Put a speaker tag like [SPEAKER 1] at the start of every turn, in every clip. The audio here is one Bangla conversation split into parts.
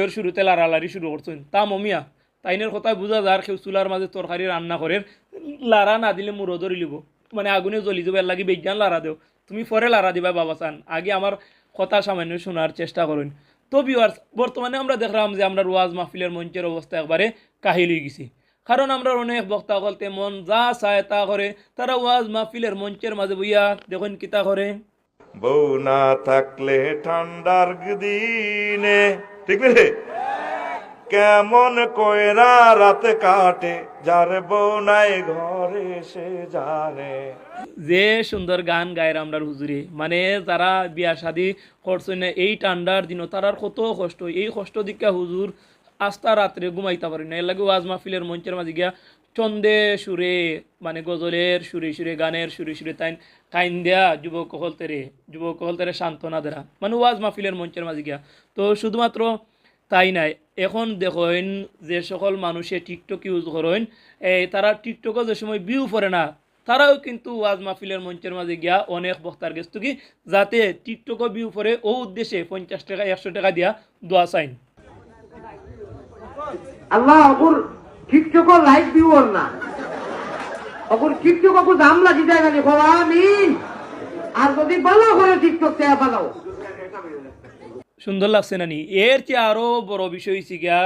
[SPEAKER 1] ভিডিওর শুরুতে লারালারি শুরু করছেন। তা মমিয়া, তাইনের কথায় বোঝা যার কেউ চুলার মাঝে তরকারি রান্না করে লারা না দিলে মুরো ধরি লিব। মানে আগুনে জ্বলি যাবে লাগি বিজ্ঞান লারা দেও। তুমি পরে লারা দিবা বাবা চান আগে আমার কথা সামান্য শোনার চেষ্টা করুন। তো ভিউয়ার্স বর্তমানে আমরা দেখলাম যে আমরা ওয়াজ মাহফিলের মঞ্চের অবস্থা একবারে কাহিল হয়ে গেছি। কারণ আমরা অনেক বক্তা বলতে মন যা চায় করে, তারা ওয়াজ মাহফিলের মঞ্চের মাঝে বইয়া দেখুন কিতা করে।
[SPEAKER 2] বউ না থাকলে ঠান্ডার দিনে। ঠিক রে কেমন কয়রা রাতে কাটে, যার বউ নাই ঘরে সে জানে।
[SPEAKER 1] যে সুন্দর গান গায়ের আমরা হুজুরে মানে যারা বিয়া শাদি করছে না, এই ঠান্ডার দিনও তারার কত কষ্ট, এই কষ্ট দিকা হুজুর আস্তা রাত্রে ঘুমাইতে পারি না। এর লাগে ওয়াজ মাহফিলের মঞ্চের মাঝে গিয়া চন্দে সুরে মানে গজলের সুরে সুরে, গানের সুরে সুরে তাই কাইন দেয়া যুবক হলতেরে যুবক হলতেরে সান্ত্বনা দেরা। মানে ওয়াজ মাহফিলের মঞ্চের মাঝে গিয়া। তো শুধুমাত্র তাই নাই, এখন দেখেন যে সকল মানুষে টিকটক ইউজ করেন, এই তারা টিকটকও যে সময় ভিউ করে না, তারাও কিন্তু ওয়াজ মাহফিলের মঞ্চের মাঝে গিয়া অনেক বক্তার গেছ কি যাতে টিকটকও ভিউ পড়ে ও উদ্দেশ্যে পঞ্চাশ টাকা, একশো টাকা দিয়া দোয়া চাইন।
[SPEAKER 3] আল্লাহ টিকটক লাইক ভিউয়ার না। অকুর না আমিন আর যদি ভালো করে টিকটক
[SPEAKER 1] সুন্দর লাগছে না নি এর চেয়ে আরও বড় বিষয় হয়েছে গিয়া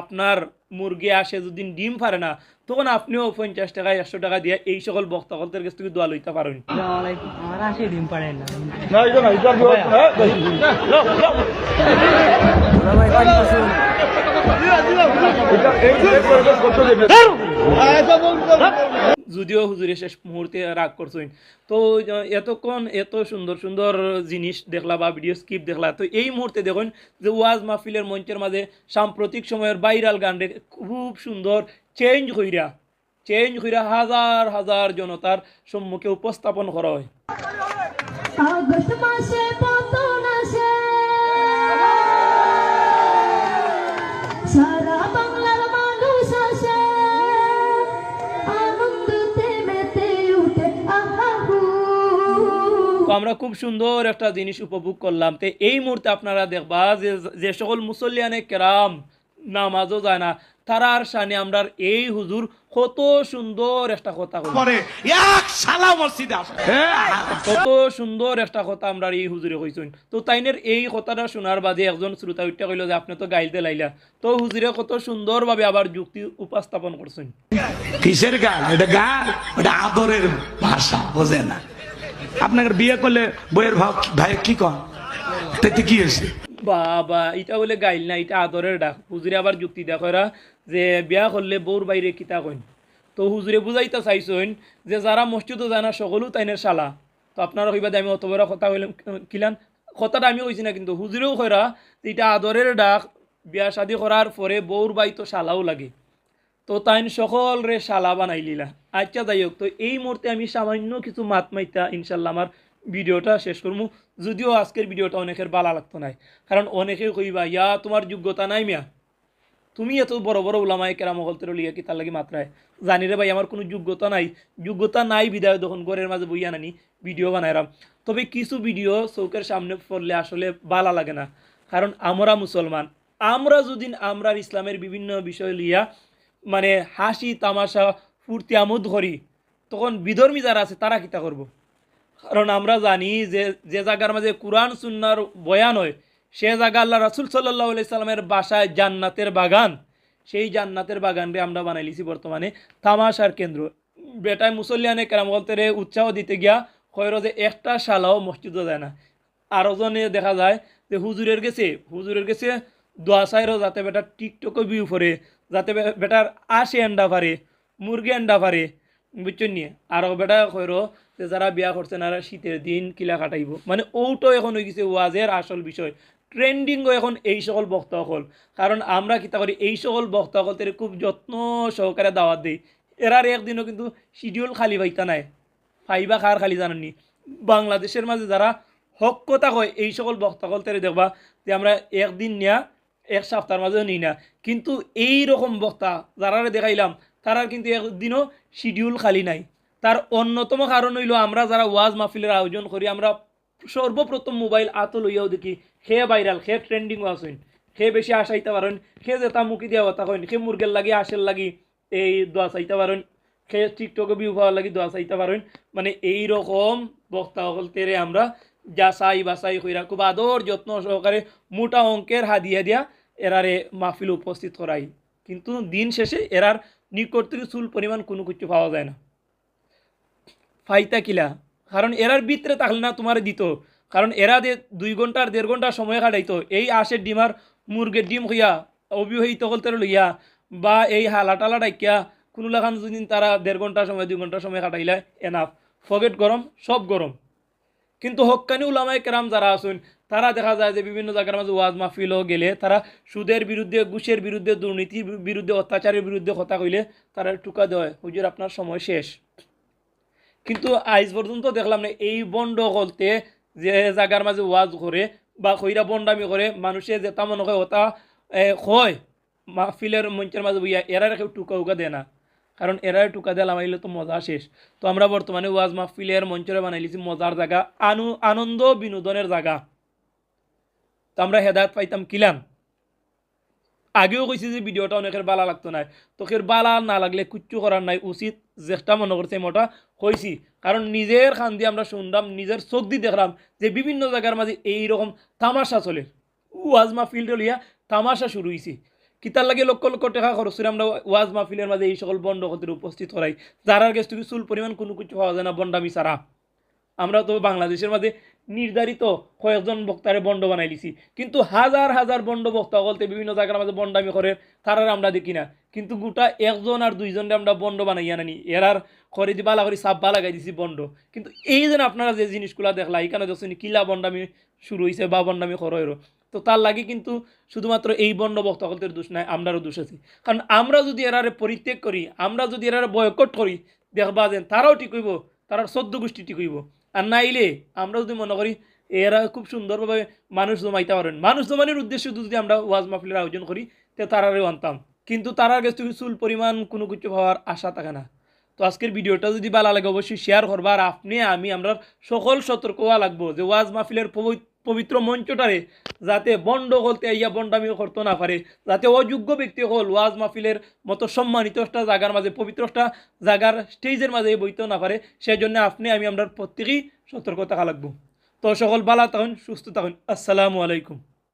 [SPEAKER 1] আপনার মুরগি আসে যদি ডিম পারে না তখন আপনিও পঞ্চাশ টাকা একশো টাকা দিয়ে এই সকল বক্তাকলদের কাছ থেকে দোয়া লইতে পারেন।
[SPEAKER 4] আমার আসে ডিম না
[SPEAKER 1] যদিও হুজুরে শেষ মুহূর্তে রাগ করছেন। তো এতক্ষণ এত সুন্দর সুন্দর জিনিস দেখলা বা ভিডিও স্কিপ দেখলা। তো এই মুহূর্তে দেখুন যে ওয়াজ মাহফিলের মঞ্চের মাঝে সাম্প্রতিক সময়ের ভাইরাল গান খুব সুন্দর চেঞ্জ হইরা চেঞ্জ হইরা হাজার হাজার জনতার সম্মুখে উপস্থাপন করা হয়। তো আমরা খুব সুন্দর একটা জিনিস উপভোগ করলাম। তো এই মুহূর্তে আপনারা দেখবা যে যে সকল মুসল্লিয়ানে কেরাম নামাজও যায় না তারার সামনে আমরা এই হুজুর কত সুন্দর একটা কথা
[SPEAKER 5] পরে এক সালা মসজিদে
[SPEAKER 1] কত সুন্দর একটা কথা আমরা এই হুজুরে কইছেন। তো তাইনের এই কথাটা শোনার বাদে একজন শ্রোতা উঠতে কইল যে আপনি তো গাইলতে লাইলা। তো হুজুরে কত সুন্দরভাবে আবার যুক্তি উপস্থাপন করছেন।
[SPEAKER 5] কিসের গান এটা গান ওটা আদরের ভাষা বোঝে না। আপনাকে বিয়ে করলে বইয়ের ভাব ভাই কি কন? কি হয়েছে?
[SPEAKER 1] বাবা, এটা বলে গাইল না, এটা আদরের ডাক। হুজুরে আবার যুক্তি দেখরা যে বিয়া করলে বউর বাইরে কিতা কইন? তো হুজুরে বুঝাইতে চাইছেন যে যারা মসজিদও জানা সকলও তাইনের শালা। তো আপনারা কইবা যে আমি অত বড় কথা কইলাম কিলান? কথাটা আমি কইছি না কিন্তু হুজুরেও কইরা এটা আদরের ডাক, বিয়া শাদি করার পরে বউর বাই তো শালাও লাগে। তো তাইন সকল রে শালা বানাই লিলা। আচ্ছা যাই হোক তো এই মুহূর্তে আমি সামান্য কিছু মাত মাইতা ইনশাল্লাহ আমার ভিডিওটা শেষ করব যদিও আজকের ভিডিওটা অনেকের বালা লাগতো নাই, কারণ অনেকে কইবা, ইয়া, তোমার যোগ্যতা নাই মিয়া। তুমি এত বড় বড় ওলামায় কেরাম হলতের লিয়া কি তার লাগে মাত্রায় জানি রে ভাই, আমার কোনো যোগ্যতা নাই। যোগ্যতা নাই বিদায় তখন ঘরের মাঝে বইয়া নানি ভিডিও বানাইরাম তবে কিছু ভিডিও চৌকের সামনে পড়লে আসলে বালা লাগে না। কারণ আমরা মুসলমান। আমরা যদি আমরা ইসলামের বিভিন্ন বিষয় লিয়া মানে হাসি, তামাশা, ফুর্তি, আমোদ করি, তখন বিধর্মী যারা আছে তারা কিতা করব? কারণ আমরা জানি যে যে জায়গার মাঝে কোরআন, সুন্নার বয়ান হয়, সে জায়গা আল্লাহ রাসুল সাল্লাহ সাল্লামের বাসায় জান্নাতের বাগান, সেই জান্নাতের বাগানরে আমরা বানাইলিছি বর্তমানে তামাশার কেন্দ্র। বেটায় মুসল্লিয়ানে কেরাম বলতে রে উৎসাহ দিতে গিয়া খয়র যে একটা শালাও মসজিদও যায় না। আরও জনে দেখা যায় যে হুজুরের গেছে হুজুরের গেছে দোয়া সাইরও যাতে বেটা টিকটকও ভিউ করে যাতে বেটার আশি এন্ডা পারে, মুরগি এন্ডা পারে, বুঝছেন নিয়ে আরও বেটা কইর যে যারা বিয়া করছেন আর শীতের দিন কিলা কাটাইব। মানে ওটাও এখন হয়ে গেছে ওয়াজের আসল বিষয়। ট্রেন্ডিংও এখন এই সকল বক্তা হল কারণ আমরা কিতা করি, এই সকল বক্তা হল খুব যত্ন সহকারে দাওয়াত দিই। এরার একদিনও কিন্তু শিডিউল খালি পাইতা নাই। ফাইবা খার খালি জানাননি? বাংলাদেশের মাঝে যারা হক কথা কয়, এই সকল বক্তাকল তেরে দেখবা যে আমরা একদিন নিয়া এক সপ্তাহের মাঝেও নিই না। কিন্তু এই রকম বক্তা যারা দেখাইলাম তারা কিন্তু একদিনও শিডিউল খালি নাই। তার অন্যতম কারণ হইল আমরা যারা ওয়াজ মাহফিলের আয়োজন করি, আমরা সর্বপ্রথম মোবাইল আত লইয়াও দেখি সে ভাইরাল সে ট্রেন্ডিংও আছেন সে বেশি আশাইতে পারেন সে যেটা মুখি দিয়া কথা কইন সে মুরগের লাগি আশের লাগি এই দোয়া চাইতে পারেন সে টিকটকে ভিউ পাওয়ার লাগি দোয়া চাইতে পারেন। মানে এই রকম বক্তা তেরে আমরা যা যাচাই বাছাই কইরা খুব আদর যত্ন সহকারে মোটা অঙ্কের হাদিয়া দিয়া এরারে মাহফিল উপস্থিত করাই। কিন্তু দিন শেষে এরার নিকট থেকে চুল পরিমাণ কোনো কিছু পাওয়া যায় না। ফাইতা কিলা। কারণ এরার ভিতরে থাকলে না তোমার দিত। কারণ এরা যে দুই ঘণ্টার দেড় ঘণ্টা সময় কাটাইতো, এই আশের ডিমার মুরগের ডিম হইয়া অবিবাহিত হলতে লইয়া বা এই হালা টালা ডাইকিয়া কোনো লাখান যদি তারা দেড় ঘণ্টা সময়, দুই ঘণ্টা সময় কাটাইলে এনাফ ফগেট গরম, সব গরম। কিন্তু হক্কানি উলামায় কেরাম যারা আছেন তারা দেখা যায় যে বিভিন্ন জায়গার মাঝে ওয়াজ মাহফিলও গেলে তারা সুদের বিরুদ্ধে, ঘুষের বিরুদ্ধে, দুর্নীতির বিরুদ্ধে, অত্যাচারের বিরুদ্ধে কথা কইলে তারা টুকা দেয়, হুজুর, আপনার সময় শেষ। কিন্তু আজ পর্যন্ত দেখলাম না, এই বন্ড হলতে যে জায়গার মাঝে ওয়াজ করে বা কইরা বন্ডামি করে, মানুষে যেটা মনে হয় ওটা হয়, মাহফিলের মঞ্চের মাঝে বইয়া এরা কেউ টুকা উকা দেয় না। কারণ এরা টুকা দেয় লামাইলে তো মজা শেষ। তো আমরা বর্তমানে ওয়াজ মাহফিলের মঞ্চরে বানাইলিছি মজার জায়গা, আনু, আনন্দ বিনোদনের জায়গা। তো আমরা হেদায়ত পাইতাম কিলাম? আগেও কইছি যে ভিডিওটা অনেকের বালা লাগতো না তোকের বালা না লাগলে কুচ্ছু করার নাই, উচিত চেষ্টা মনে করছে মোটা হয়েছি কারণ নিজের খান দিয়ে আমরা শুনলাম নিজের চোখ দিয়ে দেখলাম যে বিভিন্ন জায়গার মাঝে এইরকম তামাশা চলে। ওয়াজ মাহফিল লিয়া তামাশা শুরু হয়েছে কিতার লাগে লক্ষ লক্ষ টাকা খরচ করে আমরা ওয়াজ মাহফিলের মাঝে এই সকল বন্ড উপস্থিত করাই যারার কাছ থেকে চুল পরিমাণ কোনো কিছু পাওয়া যায় না বন্ডামি ছাড়া আমরা তো বাংলাদেশের মাঝে নির্ধারিত কয়েকজন বক্তারে বন্ড বানাই দিছি। কিন্তু হাজার হাজার বন্ড বক্তা বলতে বিভিন্ন জায়গার মাঝে বন্ডামি করে, তারার আমরা দেখি না। কিন্তু গোটা একজন আর দুইজনে আমরা বন্ড বানাই আনানি এরার করে দি বালা করে সাব্বা লাগাই দিছি বন্ড। কিন্তু এই যেন আপনারা যে জিনিসগুলা দেখলা এখানে দেখছেন কিলা বন্ডামি শুরু হয়েছে বা বন্ডামি খরয়েরও তো তার লাগে কিন্তু শুধুমাত্র এই বন্ড বক্তকলদের দোষ নাই, আমরারও দোষ আছে। কারণ আমরা যদি এরারে পরিত্যাগ করি, আমরা যদি এরারে বয়কট করি, দেখবা যে তারাও ঠিক হইব তারা সদ্য গোষ্ঠী ঠিক হইব। আর নাইলে আমরা যদি মনে করি এরা খুব সুন্দরভাবে মানুষ জমাইতে পারেন। মানুষ জমানোর উদ্দেশ্যে যদি আমরা ওয়াজ মাহফিলের আয়োজন করি, তে তারারেও আনতাম। কিন্তু তারার আগে চুল পরিমাণ কোনো কিছু হওয়ার আশা থাকে না। তো আজকের ভিডিওটা যদি ভালো লাগে, অবশ্যই শেয়ার করবার আপনি, আমি আমরা সকল সতর্ক হওয়া লাগবো যে ওয়াজ মাহফিলের পবি- পবিত্র মঞ্চটারে, যাতে বন্ড হলতে ইয়া বন্ডামিও করতে না পারে, যাতে অযোগ্য ব্যক্তি হল ওয়াজ মাহফিলের মতো সম্মানিত একটা জায়গার মাঝে, পবিত্র একটা জায়গার স্টেজের মাঝে বইতেও না পারে সেই জন্য আপনি, আমি আমরা প্রত্যেকেই সতর্ক থাকা লাগবো তো সকল বালা তখন সুস্থ থাকুন। আসসালামু আলাইকুম।